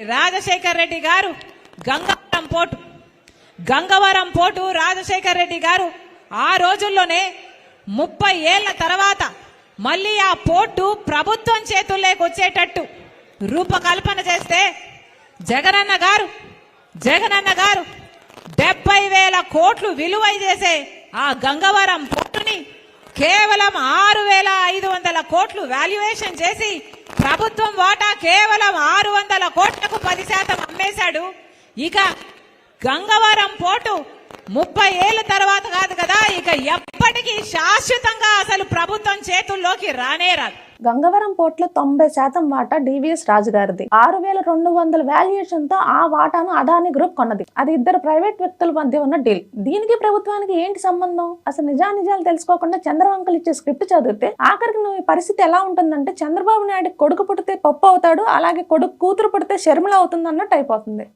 Rajasekhar Reddy garu Gangavaram port. Gangavaram port Rajasekhar Reddy garu ఆ రోజుల్లోనే ముప్పై ఏళ్ళ తర్వాత మళ్ళీ ఆ పోర్టు ప్రభుత్వం చేతుల్లోకి వచ్చేటట్టు రూపకల్పన చేస్తే జగనన్న గారు జగనన్న గారు డెబ్బై వేల కోట్లు విలువ చేసే ఆ గంగవరం పోర్టుని కేవలం ఆరు వేల ఐదు వందల కోట్లు వాల్యుయేషన్ చేసి ప్రభుత్వం వాటా కేవలం ఆరు వందల కోట్లు చేశాడు. ఇక గంగవరం పోటు ముప్పై ఏళ్ళ తర్వాత కాదు కదా ఇక ఎప్పటికీ శాశ్వతంగా అసలు ప్రభుత్వం చేతుల్లోకి రానే రాదు. గంగవరం పోర్టులో తొంభై శాతం వాటా డివిఎస్ రాజు గారిది ఆరు వేల రెండు వందల వాల్యుయేషన్తో ఆ వాటాను అదాని గ్రూప్ కొన్నది. అది ఇద్దరు ప్రైవేట్ వ్యక్తుల మధ్య ఉన్న డీల్. దీనికి ప్రభుత్వానికి ఏంటి సంబంధం? అసలు నిజానిజాలు తెలుసుకోకుండా చంద్రవంకలు ఇచ్చే స్క్రిప్ట్ చదివితే ఆఖరికి నువ్వు పరిస్థితి ఎలా ఉంటుందంటే చంద్రబాబు నాయుడు కొడుకు పుడితే పప్పు అవుతాడు అలాగే కొడుకు కూతురు పుడితే షర్మిల అవుతుంది అన్నట్టు అయిపోతుంది.